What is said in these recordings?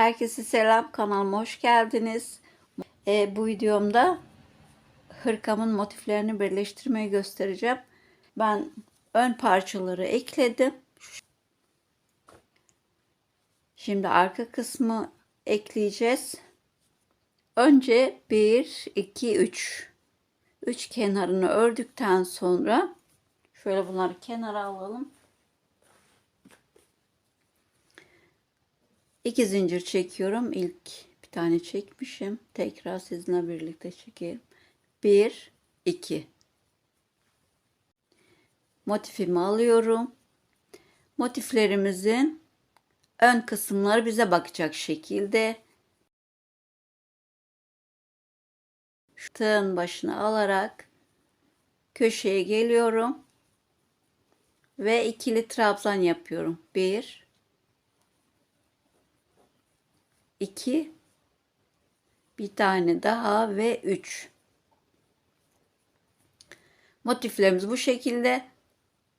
Herkese selam, kanalıma hoş geldiniz. Ee, bu videomda hırkamın motiflerini birleştirmeyi göstereceğim. Ben ön parçaları ekledim. Şimdi arka kısmı ekleyeceğiz. Önce 1, 2, 3. 3 kenarını ördükten sonra şöyle bunları kenara alalım. İki zincir çekiyorum. İlk bir tane çekmişim. Tekrar sizinle birlikte çekeyim. Bir, iki. Motifimi alıyorum. Motiflerimizin ön kısımları bize bakacak şekilde tığın başına alarak köşeye geliyorum ve ikili trabzan yapıyorum. Bir, 2 bir tane daha ve 3 motiflerimiz bu şekilde.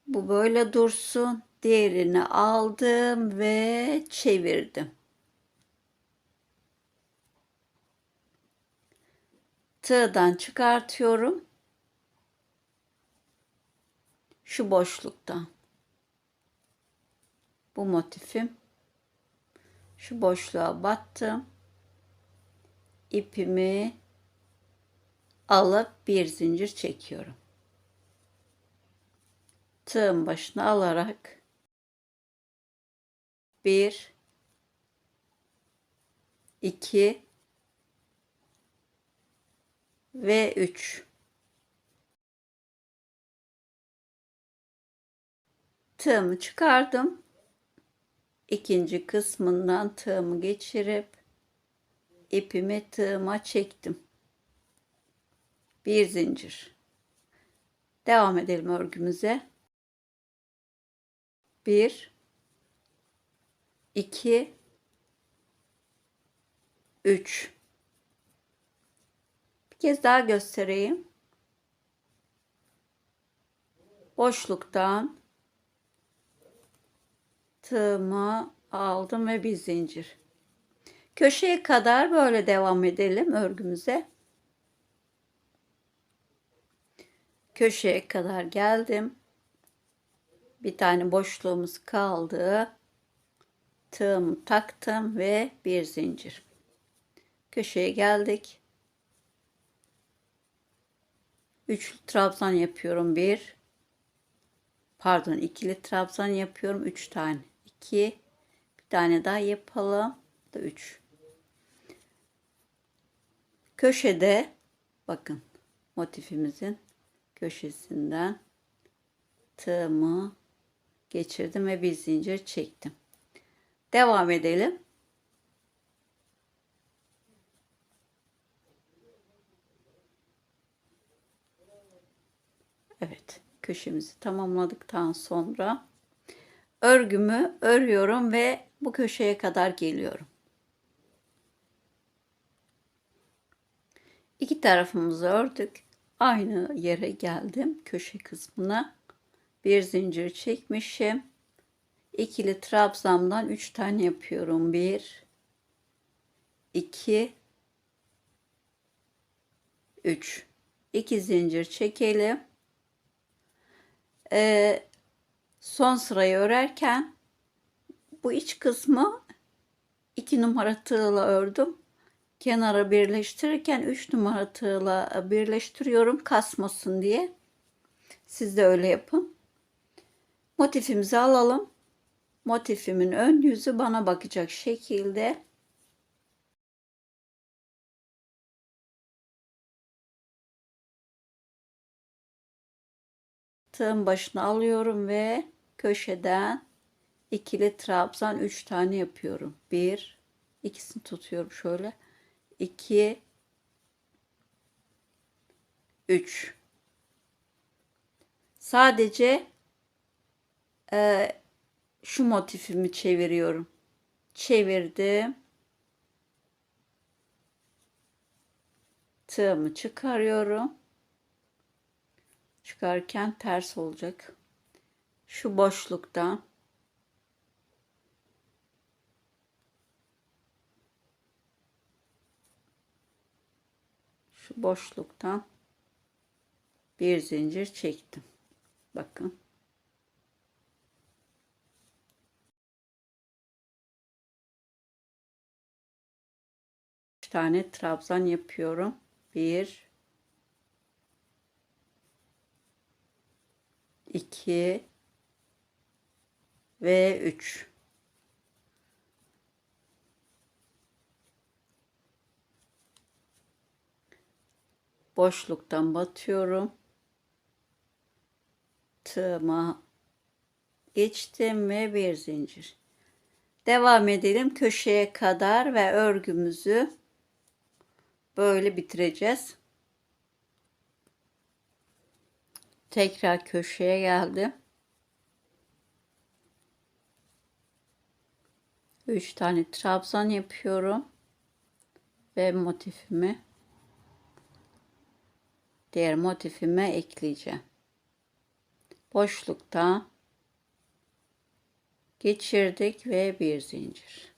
Bu böyle dursun. Diğerini aldım ve çevirdim. Tığdan çıkartıyorum. Şu boşluktan. Bu motifim şu boşluğa battım. İpimi alıp bir zincir çekiyorum. Tığın başına alarak bir, iki ve üç. Tığımı çıkardım ikinci kısmından tığımı geçirip ipimi tığıma çektim. Bir zincir. Devam edelim örgümüze. Bir, iki, üç. Bir kez daha göstereyim. Boşluktan tığımı aldım ve bir zincir. Köşeye kadar böyle devam edelim örgümüze. Köşeye kadar geldim. Bir tane boşluğumuz kaldı. Tığımı taktım ve bir zincir. Köşeye geldik. Üçlü trabzan yapıyorum. Bir. Pardon ikili trabzan yapıyorum. Üç tane. 2 bir tane daha yapalım. Da 3. Köşede bakın motifimizin köşesinden tığımı geçirdim ve bir zincir çektim. Devam edelim. Evet, köşemizi tamamladıktan sonra örgümü örüyorum ve bu köşeye kadar geliyorum. İki tarafımızı ördük. Aynı yere geldim köşe kısmına. Bir zincir çekmişim. İkili trabzamdan üç tane yapıyorum. Bir, iki, üç. İki zincir çekelim. Ee, son sırayı örerken bu iç kısmı 2 numara tığla ördüm. Kenara birleştirirken 3 numara tığla birleştiriyorum kasmasın diye. Siz de öyle yapın. Motifimizi alalım. Motifimin ön yüzü bana bakacak şekilde tığın başına alıyorum ve köşeden ikili trabzan 3 tane yapıyorum. 1 ikisini tutuyorum şöyle. 2 3 Sadece e, şu motifimi çeviriyorum. Çevirdim. Tığımı çıkarıyorum çıkarken ters olacak. Şu boşlukta şu boşluktan bir zincir çektim. Bakın. tane trabzan yapıyorum. 1 iki ve üç. Boşluktan batıyorum. Tığıma geçtim ve bir zincir. Devam edelim köşeye kadar ve örgümüzü böyle bitireceğiz. Tekrar köşeye geldim. 3 tane trabzan yapıyorum ve motifimi diğer motifime ekleyeceğim. Boşlukta geçirdik ve bir zincir.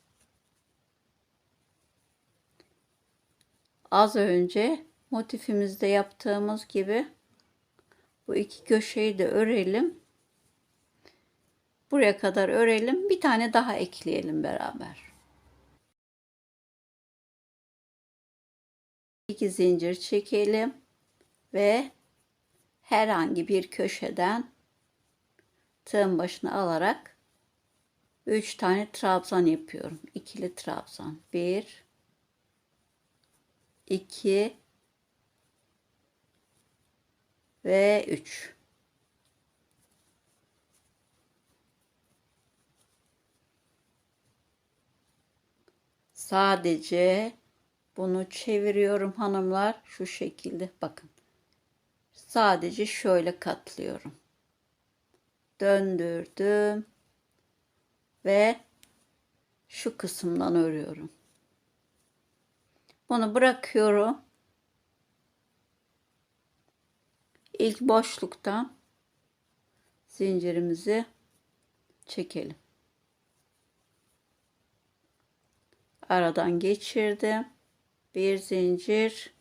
Az önce motifimizde yaptığımız gibi bu iki köşeyi de örelim. Buraya kadar örelim. Bir tane daha ekleyelim beraber. İki zincir çekelim ve herhangi bir köşeden tığın başına alarak 3 tane trabzan yapıyorum. İkili trabzan. 1 2 ve 3. Sadece bunu çeviriyorum hanımlar şu şekilde bakın. Sadece şöyle katlıyorum. Döndürdüm ve şu kısımdan örüyorum. Bunu bırakıyorum. İlk boşluktan zincirimizi çekelim. Aradan geçirdim. Bir zincir.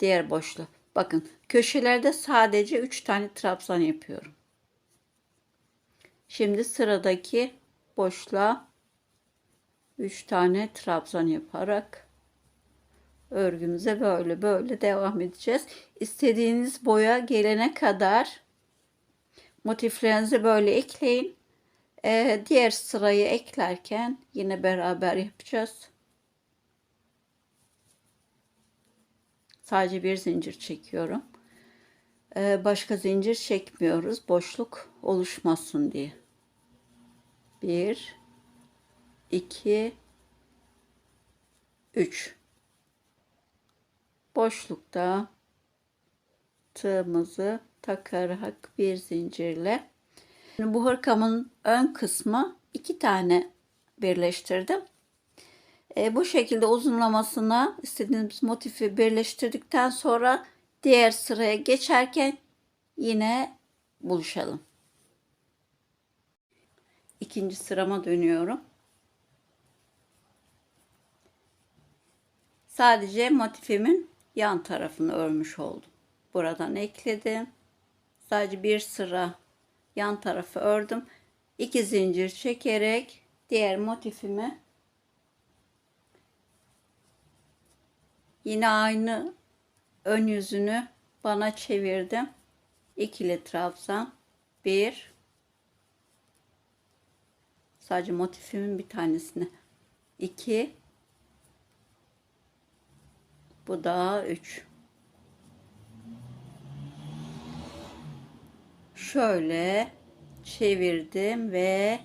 Diğer boşluk. Bakın köşelerde sadece 3 tane trabzan yapıyorum. Şimdi sıradaki boşluğa 3 tane trabzan yaparak örgümüze böyle böyle devam edeceğiz. İstediğiniz boya gelene kadar motiflerinizi böyle ekleyin. Ee, diğer sırayı eklerken yine beraber yapacağız. Sadece bir zincir çekiyorum. Ee, başka zincir çekmiyoruz. Boşluk oluşmasın diye. Bir, iki, üç. Boşlukta tığımızı takarak bir zincirle Şimdi bu hırkamın ön kısmı iki tane birleştirdim. E, bu şekilde uzunlamasına istediğimiz motifi birleştirdikten sonra diğer sıraya geçerken yine buluşalım. İkinci sırama dönüyorum. Sadece motifimin yan tarafını örmüş oldum. Buradan ekledim. Sadece bir sıra yan tarafı ördüm. 2 zincir çekerek diğer motifimi yine aynı ön yüzünü bana çevirdim. İkili trabzan. Bir. Sadece motifimin bir tanesini. iki. Bu da üç. şöyle çevirdim ve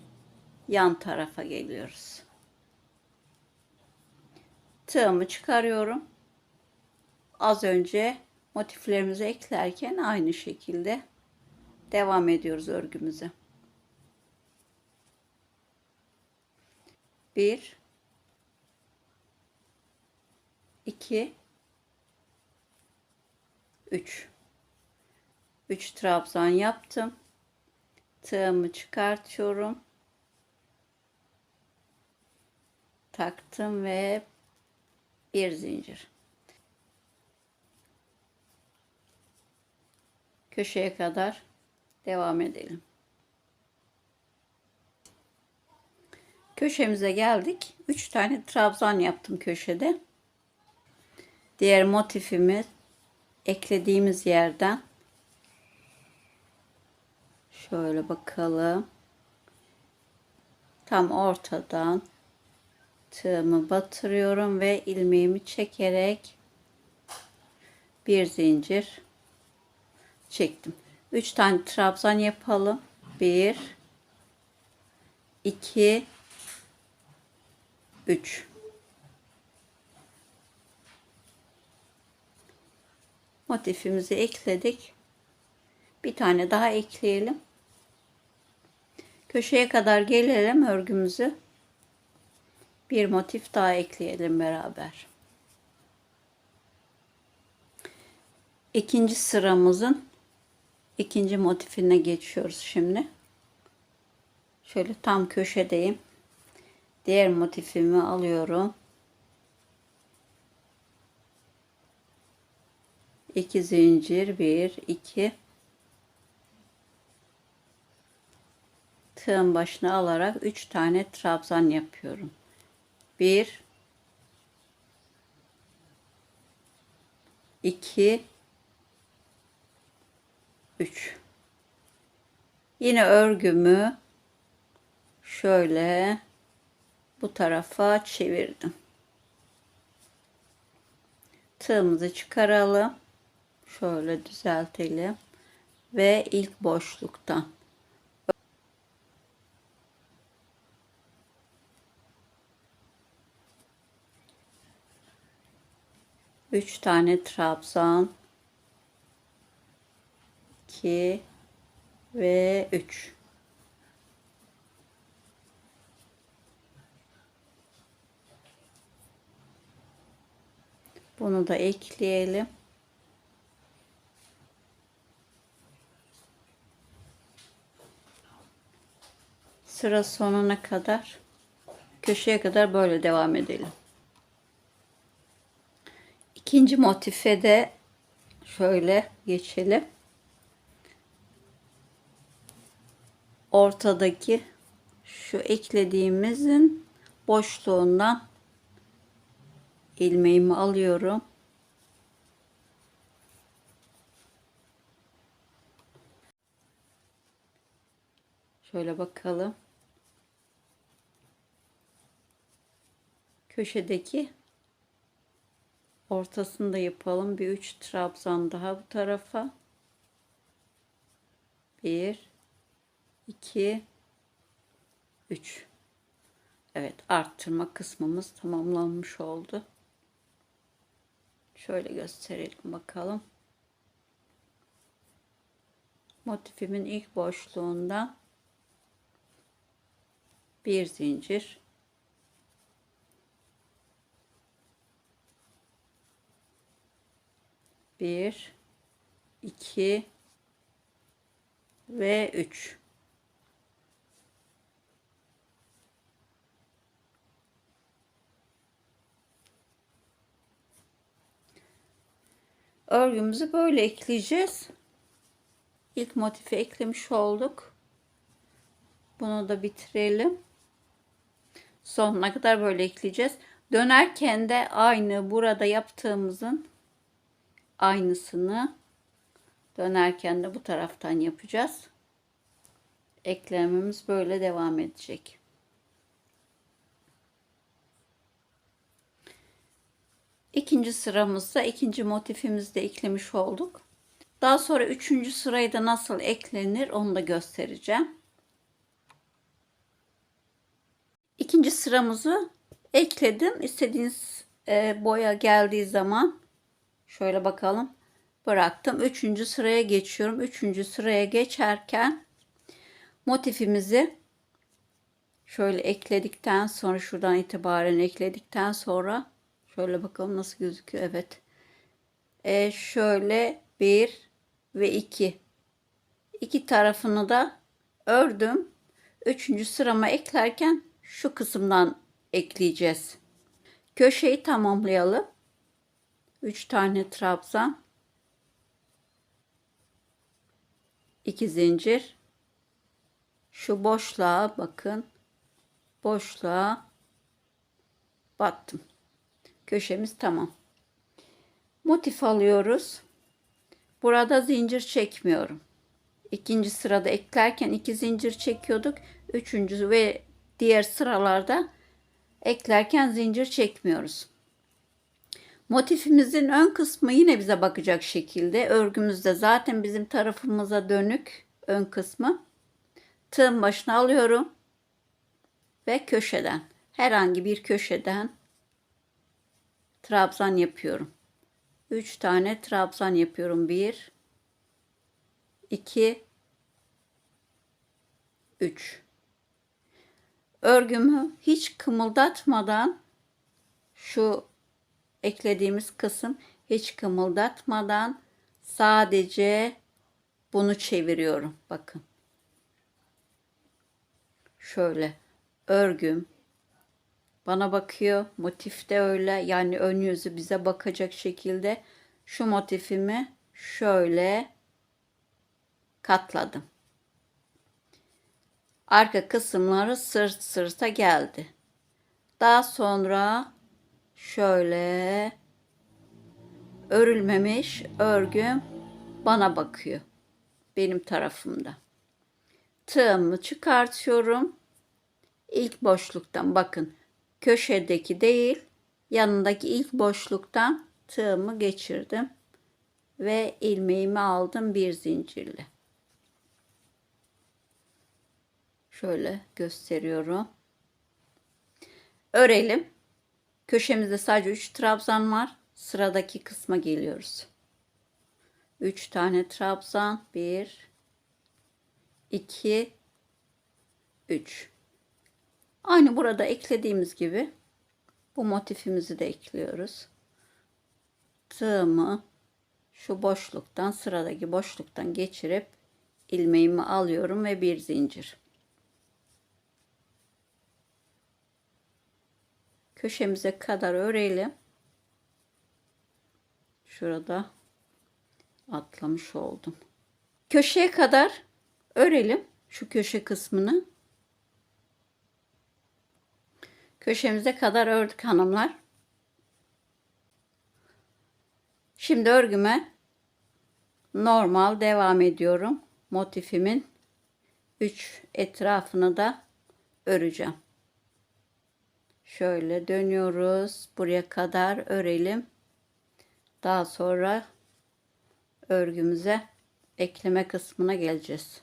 yan tarafa geliyoruz. Tığımı çıkarıyorum. Az önce motiflerimizi eklerken aynı şekilde devam ediyoruz örgümüze. Bir, iki, üç. 3 trabzan yaptım. Tığımı çıkartıyorum. taktım ve bir zincir. Köşeye kadar devam edelim. Köşemize geldik. 3 tane trabzan yaptım köşede. Diğer motifimi eklediğimiz yerden şöyle bakalım. Tam ortadan tığımı batırıyorum ve ilmeğimi çekerek bir zincir çektim. 3 tane trabzan yapalım. 1 2 3 motifimizi ekledik. Bir tane daha ekleyelim. Köşeye kadar gelelim örgümüzü. Bir motif daha ekleyelim beraber. İkinci sıramızın ikinci motifine geçiyoruz şimdi. Şöyle tam köşedeyim. Diğer motifimi alıyorum. 2 zincir 1 2 tığın başına alarak 3 tane trabzan yapıyorum. 1 2 3 Yine örgümü şöyle bu tarafa çevirdim. Tığımızı çıkaralım. Şöyle düzeltelim. Ve ilk boşluktan. Üç tane trabzan. iki ve üç. Bunu da ekleyelim. Sıra sonuna kadar köşeye kadar böyle devam edelim. İkinci motife de şöyle geçelim. Ortadaki şu eklediğimizin boşluğundan ilmeğimi alıyorum. Şöyle bakalım. Köşedeki ortasında yapalım. Bir üç trabzan daha bu tarafa. Bir, iki, üç. Evet arttırma kısmımız tamamlanmış oldu. Şöyle gösterelim bakalım. Motifimin ilk boşluğunda bir zincir bir iki ve üç örgümüzü böyle ekleyeceğiz. İlk motifi eklemiş olduk. Bunu da bitirelim. Sonuna kadar böyle ekleyeceğiz. Dönerken de aynı burada yaptığımızın aynısını dönerken de bu taraftan yapacağız. Eklememiz böyle devam edecek. İkinci sıramızda ikinci motifimizi de eklemiş olduk. Daha sonra üçüncü sırayı da nasıl eklenir onu da göstereceğim. İkinci sıramızı ekledim. İstediğiniz e, boya geldiği zaman şöyle bakalım bıraktım. Üçüncü sıraya geçiyorum. Üçüncü sıraya geçerken motifimizi şöyle ekledikten sonra şuradan itibaren ekledikten sonra Şöyle bakalım nasıl gözüküyor. Evet. E şöyle bir ve iki. İki tarafını da ördüm. Üçüncü sırama eklerken şu kısımdan ekleyeceğiz. Köşeyi tamamlayalım. 3 tane trabzan. 2 zincir. Şu boşluğa bakın. Boşluğa battım. Köşemiz tamam. Motif alıyoruz. Burada zincir çekmiyorum. İkinci sırada eklerken iki zincir çekiyorduk. Üçüncü ve diğer sıralarda eklerken zincir çekmiyoruz. Motifimizin ön kısmı yine bize bakacak şekilde. Örgümüzde zaten bizim tarafımıza dönük ön kısmı. Tığın başına alıyorum ve köşeden herhangi bir köşeden trabzan yapıyorum. 3 tane trabzan yapıyorum. 1 2 3 Örgümü hiç kımıldatmadan şu eklediğimiz kısım hiç kımıldatmadan sadece bunu çeviriyorum. Bakın. Şöyle örgüm bana bakıyor. Motif de öyle. Yani ön yüzü bize bakacak şekilde şu motifimi şöyle katladım. Arka kısımları sırt sırta geldi. Daha sonra şöyle örülmemiş örgüm bana bakıyor. Benim tarafımda. Tığımı çıkartıyorum. İlk boşluktan bakın köşedeki değil yanındaki ilk boşluktan tığımı geçirdim ve ilmeğimi aldım bir zincirle. Şöyle gösteriyorum. Örelim. Köşemizde sadece 3 trabzan var. Sıradaki kısma geliyoruz. 3 tane trabzan. 1 2 3 Aynı burada eklediğimiz gibi bu motifimizi de ekliyoruz. Tığımı şu boşluktan sıradaki boşluktan geçirip ilmeğimi alıyorum ve bir zincir. Köşemize kadar örelim. Şurada atlamış oldum. Köşeye kadar örelim şu köşe kısmını. Köşemize kadar ördük hanımlar. Şimdi örgüme normal devam ediyorum. Motifimin 3 etrafını da öreceğim. Şöyle dönüyoruz. Buraya kadar örelim. Daha sonra örgümüze ekleme kısmına geleceğiz.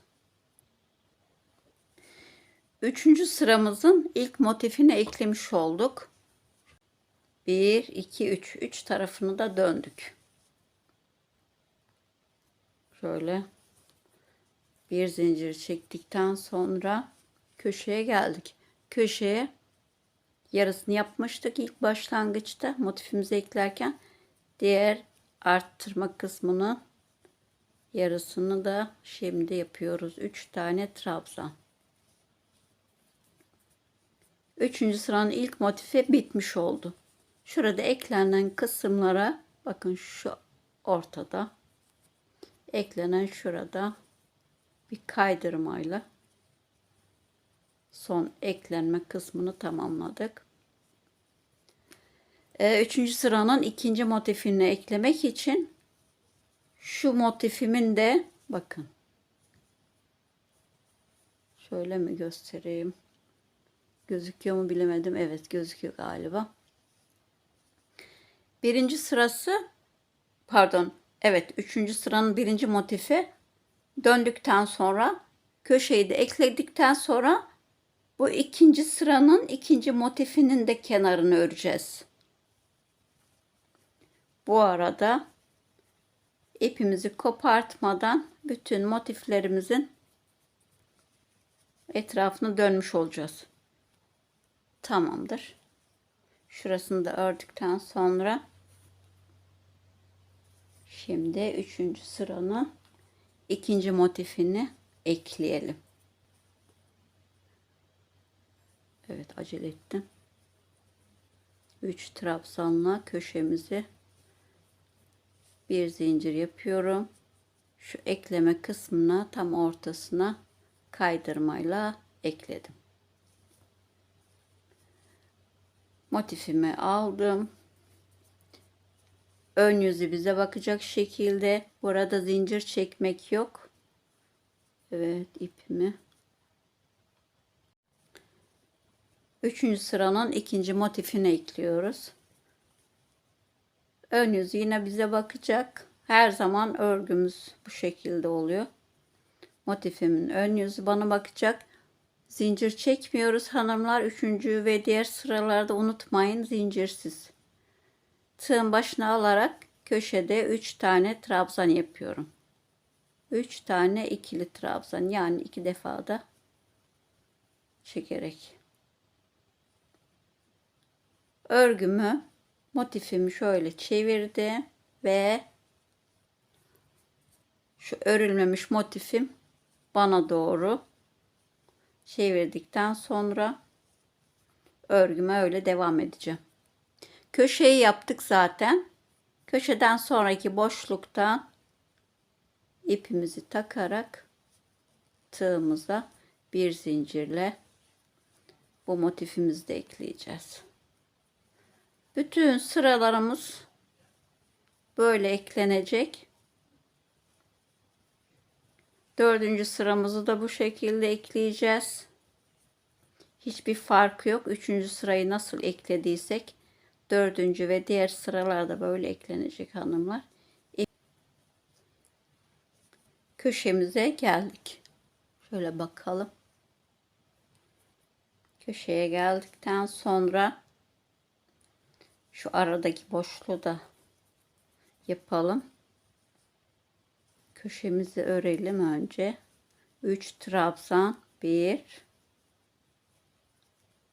Üçüncü sıramızın ilk motifini eklemiş olduk. 1, 2, 3. Üç tarafını da döndük. Şöyle bir zincir çektikten sonra köşeye geldik. Köşeye yarısını yapmıştık ilk başlangıçta motifimizi eklerken. Diğer arttırma kısmını yarısını da şimdi yapıyoruz. 3 tane trabzan. Üçüncü sıranın ilk motifi bitmiş oldu. Şurada eklenen kısımlara bakın şu ortada eklenen şurada bir kaydırmayla son eklenme kısmını tamamladık. Ee, üçüncü sıranın ikinci motifini eklemek için şu motifimin de bakın şöyle mi göstereyim Gözüküyor mu bilemedim. Evet gözüküyor galiba. Birinci sırası pardon evet üçüncü sıranın birinci motifi döndükten sonra köşeyi de ekledikten sonra bu ikinci sıranın ikinci motifinin de kenarını öreceğiz. Bu arada ipimizi kopartmadan bütün motiflerimizin etrafını dönmüş olacağız. Tamamdır. Şurasını da ördükten sonra şimdi üçüncü sıranın ikinci motifini ekleyelim. Evet acele ettim. 3 trabzanla köşemizi bir zincir yapıyorum. Şu ekleme kısmına tam ortasına kaydırmayla ekledim. Motifimi aldım. Ön yüzü bize bakacak şekilde. Burada zincir çekmek yok. Evet ipimi. Üçüncü sıranın ikinci motifini ekliyoruz. Ön yüz yine bize bakacak. Her zaman örgümüz bu şekilde oluyor. Motifimin ön yüzü bana bakacak. Zincir çekmiyoruz hanımlar. Üçüncü ve diğer sıralarda unutmayın zincirsiz. Tığın başına alarak köşede 3 tane trabzan yapıyorum. 3 tane ikili trabzan yani iki defada çekerek. Örgümü motifimi şöyle çevirdi ve şu örülmemiş motifim bana doğru çevirdikten sonra örgüme öyle devam edeceğim. Köşeyi yaptık zaten. Köşeden sonraki boşluktan ipimizi takarak tığımıza bir zincirle bu motifimizi de ekleyeceğiz. Bütün sıralarımız böyle eklenecek. Dördüncü sıramızı da bu şekilde ekleyeceğiz. Hiçbir farkı yok. Üçüncü sırayı nasıl eklediysek dördüncü ve diğer sıralarda böyle eklenecek hanımlar. Köşemize geldik. Şöyle bakalım. Köşeye geldikten sonra şu aradaki boşluğu da yapalım. Köşemizi örelim önce. 3 trabzan 1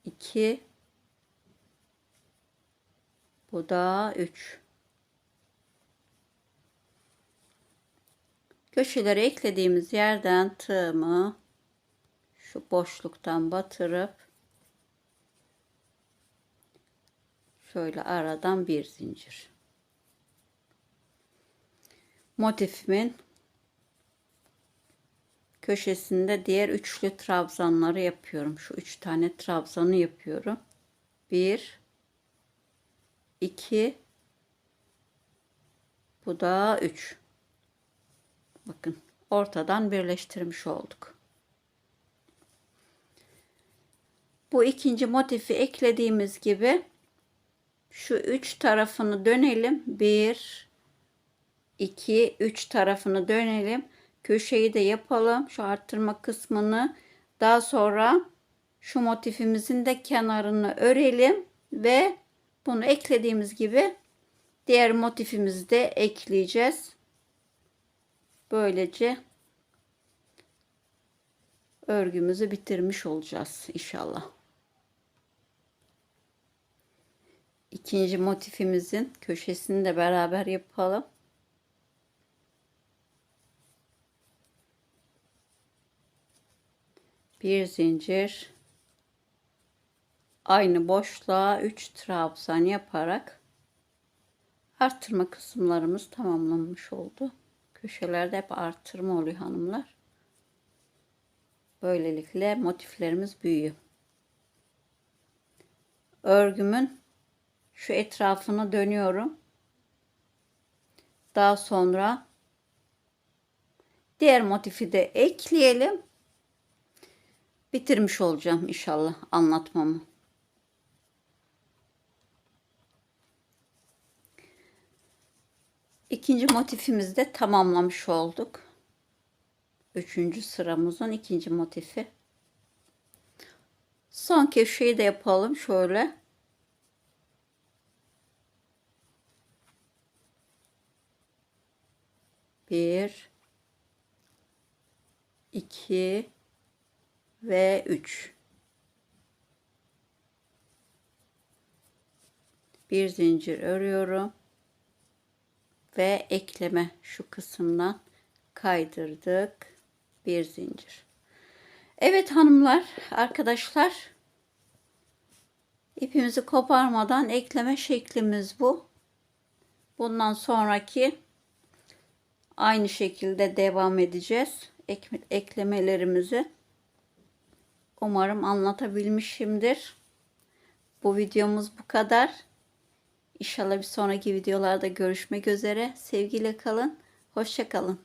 2 bu da 3 köşeleri eklediğimiz yerden tığımı şu boşluktan batırıp şöyle aradan bir zincir motifimin köşesinde diğer üçlü trabzanları yapıyorum. Şu üç tane trabzanı yapıyorum. Bir, iki, bu da üç. Bakın ortadan birleştirmiş olduk. Bu ikinci motifi eklediğimiz gibi şu üç tarafını dönelim. Bir, iki, üç tarafını dönelim köşeyi de yapalım. Şu arttırma kısmını daha sonra şu motifimizin de kenarını örelim ve bunu eklediğimiz gibi diğer motifimizi de ekleyeceğiz. Böylece örgümüzü bitirmiş olacağız inşallah. İkinci motifimizin köşesini de beraber yapalım. bir zincir aynı boşluğa 3 trabzan yaparak arttırma kısımlarımız tamamlanmış oldu. Köşelerde hep arttırma oluyor hanımlar. Böylelikle motiflerimiz büyüyor. Örgümün şu etrafını dönüyorum. Daha sonra diğer motifi de ekleyelim bitirmiş olacağım inşallah anlatmamı. İkinci motifimizi de tamamlamış olduk. Üçüncü sıramızın ikinci motifi. Son köşeyi de yapalım şöyle. Bir, iki, ve 3. Bir zincir örüyorum ve ekleme şu kısımdan kaydırdık. Bir zincir. Evet hanımlar, arkadaşlar İpimizi koparmadan ekleme şeklimiz bu. Bundan sonraki aynı şekilde devam edeceğiz. Ek- eklemelerimizi. Umarım anlatabilmişimdir. Bu videomuz bu kadar. İnşallah bir sonraki videolarda görüşmek üzere. Sevgiyle kalın. Hoşça kalın.